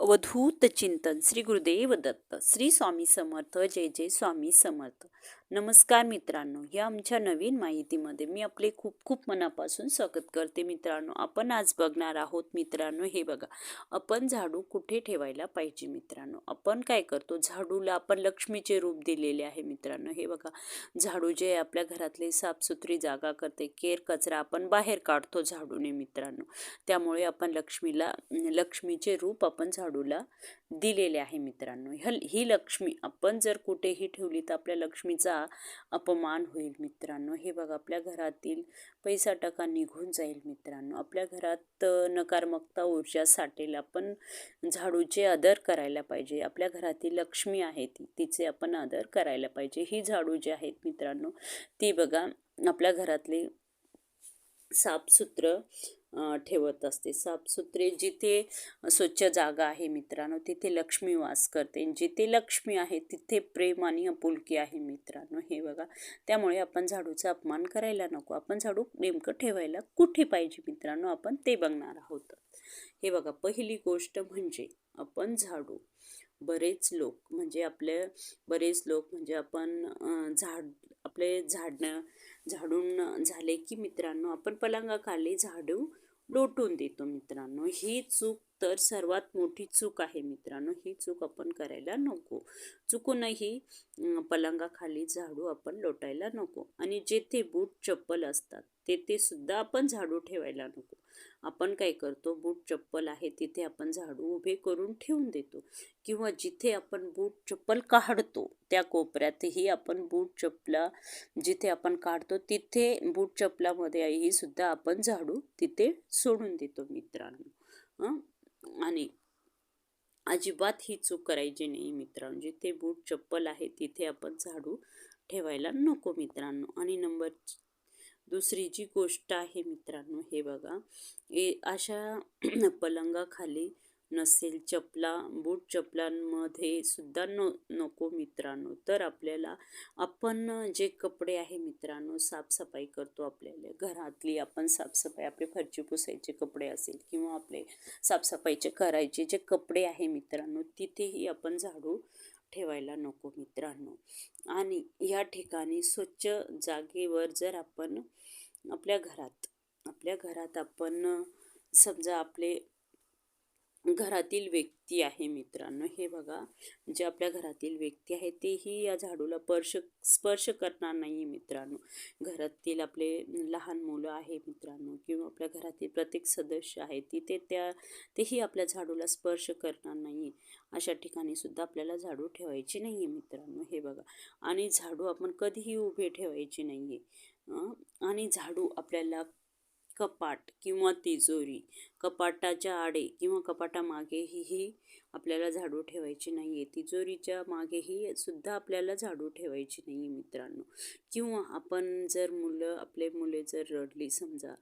अवधूत चिंतन. श्री गुरुदेव दत्त. श्री स्वामी समर्थ. जय जय स्वामी समर्थ. नमस्कार मित्रांनो या आमच्या नवीन माहितीमध्ये मी आपले खूप खूप मनापासून स्वागत करते मित्रांनो. आपण आज बघणार आहोत मित्रांनो हे बघा. आपण झाडू कुठे ठेवायला पाहिजे मित्रांनो? आपण काय करतो? झाडूला आपण लक्ष्मीचे रूप दिलेले आहे मित्रांनो. हे बघा झाडू जे आपल्या घरातले साफसुथरी जागा करते केर कचरा आपण बाहेर काढतो झाडूने मित्रांनो. त्यामुळे आपण लक्ष्मीला लक्ष्मीचे रूप आपण झाडूला दिलेले आहे मित्रांनो. हल ही लक्ष्मी आपण जर कुठेही ठेवली तर आपल्या लक्ष्मीचा अपमान होईल मित्रांनो. हे बघा आपल्या घरातील पैसा टका निघून जाईल मित्रांनो. आपल्या घरात नकारात्मकता ऊर्जा साठेल. आपण झाडूचे आदर करायला पाहिजे. आपल्या घरातील लक्ष्मी आहे ती तिचे आपण आदर करायला पाहिजे. ही झाडू जे आहेत मित्रांनो ती बघा आपल्या घरातले साफसुथरं ठेवत असते. साफसुथरे जिथे स्वच्छ जागा आहे मित्रांनो तिथे लक्ष्मी वास करते. जिथे लक्ष्मी आहे तिथे प्रेम आणि आपुलकी आहे मित्रांनो. हे बघा त्यामुळे आपण झाडूचा अपमान करायला नको. आपण झाडू नेमकं ठेवायला कुठे पाहिजे मित्रांनो? आपण ते बघणार आहोत. हे बघा पहिली गोष्ट म्हणजे आपण झाडू. बरेच लोक म्हणजे आपले बरेच लोक म्हणजे आपण झाड आपले झाडणं झाडून की मित्रांनो आपण पलंगाखाली झाडू लोटून देतो मित्रांनो. ही चूक तर सर्वात मोठी चूक आहे मित्रांनो. ही चूक आपण करायला नको. चुकूनही पलंगाखाली झाडू आपण लोटायला नको. आणि जेथे बूट चप्पल असतात तेथे सुद्धा आपण झाडू ठेवायला नको. आपण काय करतो? बूट चप्पल आहे तिथे आपण झाडू उभे करून ठेवून देतो. किंवा जिथे आपण बूट चप्पल काढतो त्या कोपऱ्यातही आपण बूट चपला जिथे आपण काढतो तिथे बूट चपलामध्येही सुद्धा आपण झाडू तिथे सोडून देतो मित्रांनो. आणि अजिबात ही चूक करायची नाही मित्रांनो. जिथे बूट चप्पल आहे तिथे आपण झाडू ठेवायला नको मित्रांनो. आणि नंबर दुसरी जी गोष्ट आहे मित्रांनो हे बघा. ए अशा पलंगाखाली नसेल चपला बूट चपलांमध्ये सुद्धा न नको मित्रांनो. तर आपल्याला आपण जे कपडे आहे मित्रांनो साफसफाई करतो आपल्याला. घरातली आपण साफसफाई आपले फरची पुसायचे कपडे असेल किंवा आपले साफसफाईचे करायचे जे कपडे आहे मित्रांनो तिथेही आपण झाडू ठेवायला नको मित्रांनो. आणि या ठिकाणी स्वच्छ जागेवर जर आपण आपल्या घरात. आपल्या घरात आपण समजा आपले घरातील व्यक्ती आहे मित्रांनो हे बघा. जे आपल्या घरातील व्यक्ती आहे तेही या झाडूला स्पर्श स्पर्श करणार नाही मित्रांनो. घरातील आपले लहान मुलं आहे मित्रांनो किंवा आपल्या घरातील प्रत्येक सदस्य आहे तिथे त्या तेही आपल्या झाडूला स्पर्श करणार नाही अशा ठिकाणी सुद्धा आपल्याला झाडू ठेवायची नाही आहे मित्रांनो हे बघा. आणि झाडू आपण कधीही उभे ठेवायची नाही आहे आणि झाडू आपल्याला कपाट किंवा तिजोरी कपाटाच्या आडे किंवा कपाटामागेही ही आपल्याला झाडू ठेवायची नाही आहे तिजोरीच्या मागेही सुद्धा आपल्याला झाडू ठेवायची नाही आहे मित्रांनो. किंवा आपण जर मुलं आपले मुले जर रडली समजा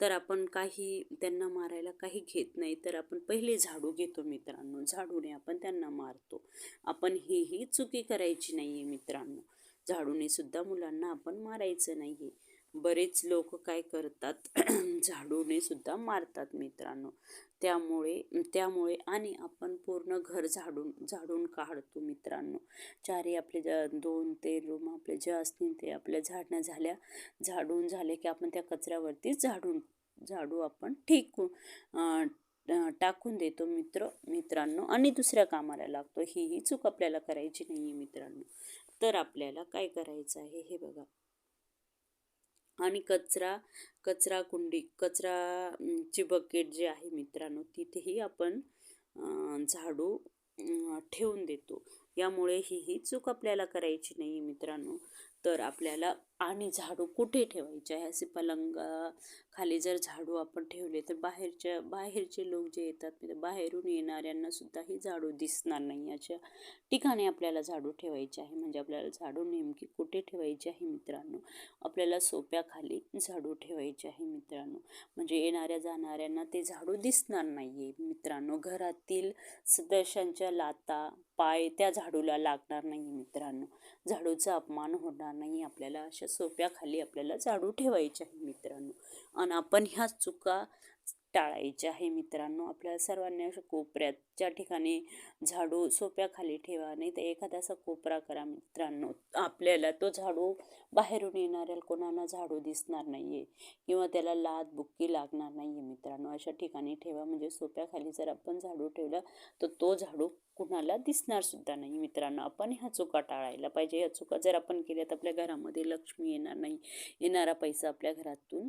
तर आपण काही त्यांना मारायला काही घेत नाही तर आपण पहिले झाडू घेतो मित्रांनो. झाडूने आपण त्यांना मारतो. आपण ही चुकी करायची नाही आहे मित्रांनो. झाडूने सुद्धा मुलांना आपण मारायचं नाही आहे बरेच लोक काय करतात? झाडूने सुद्धा मारतात मित्रांनो. त्यामुळे त्यामुळे आणि आपण पूर्ण घर झाडून झाडून काढतो मित्रांनो. चारही आपले ज्या दोन ते रूम आपले जे असतील ते आपल्या झाडण्या झाल्या. झाडून झाले की आपण त्या कचऱ्यावरती झाडून झाडू आपण ठीक. टाकून देतो मित्र मित्रांनो. आणि दुसऱ्या कामाला लागतो. ही ही चूक आपल्याला करायची नाही आहे मित्रांनो. तर आपल्याला काय करायचं आहे हे बघा. आणि कचरा कचरा कुंडी कचराची बकेट जे आहे मित्रांनो तिथेही आपण झाडू ठेवून देतो. यामुळे ही ही चूक आपल्याला करायची नाही मित्रांनो. तर आपल्याला आणि झाडू कुठे ठेवायचे आहे? असे पलंग खाली जर झाडू आपण ठेवले तर बाहेरच्या बाहेरचे लोक जे येतात म्हणजे बाहेरून येणाऱ्यांना सुद्धा ही झाडू दिसणार नाही. अशा ठिकाणी आपल्याला झाडू ठेवायचे आहे. म्हणजे आपल्याला झाडू नेमकी कुठे ठेवायची आहे मित्रांनो? आपल्याला सोप्याखाली झाडू ठेवायचे आहे मित्रांनो. म्हणजे येणाऱ्या जाणाऱ्यांना ते झाडू दिसणार नाही आहे मित्रांनो. घरातील सदस्यांच्या लाता पाय त्या झाडूला लागणार नाही मित्रांनो. झाडूचा अपमान होणार नाही. आपल्याला अशा सोप्याखाली आपल्याला झाडू ठेवायचे आहे मित्रांनो. आणि आपण ह्या चुका टाळायचे आहे मित्रांनो. आपल्याला सर्वांनी अशा कोपऱ्यात ज्या ठिकाणी झाडू सोप्याखाली ठेवा नाही तर एखादा असा कोपरा करा मित्रांनो. आपल्याला तो झाडू बाहेरून येणाऱ्या कोणाला झाडू दिसणार नाही आहे किंवा त्याला लाद बुक्की लागणार नाही आहे मित्रांनो. अशा ठिकाणी ठेवा म्हणजे सोप्याखाली जर आपण झाडू ठेवला तर तो झाडू कुणाला दिसणार सुद्धा नाही मित्रांनो. आपण ह्या चुका टाळायला पाहिजे. ह्या चुका जर आपण केल्या तर आपल्या घरामध्ये लक्ष्मी येणार नाही. येणारा पैसा आपल्या घरातून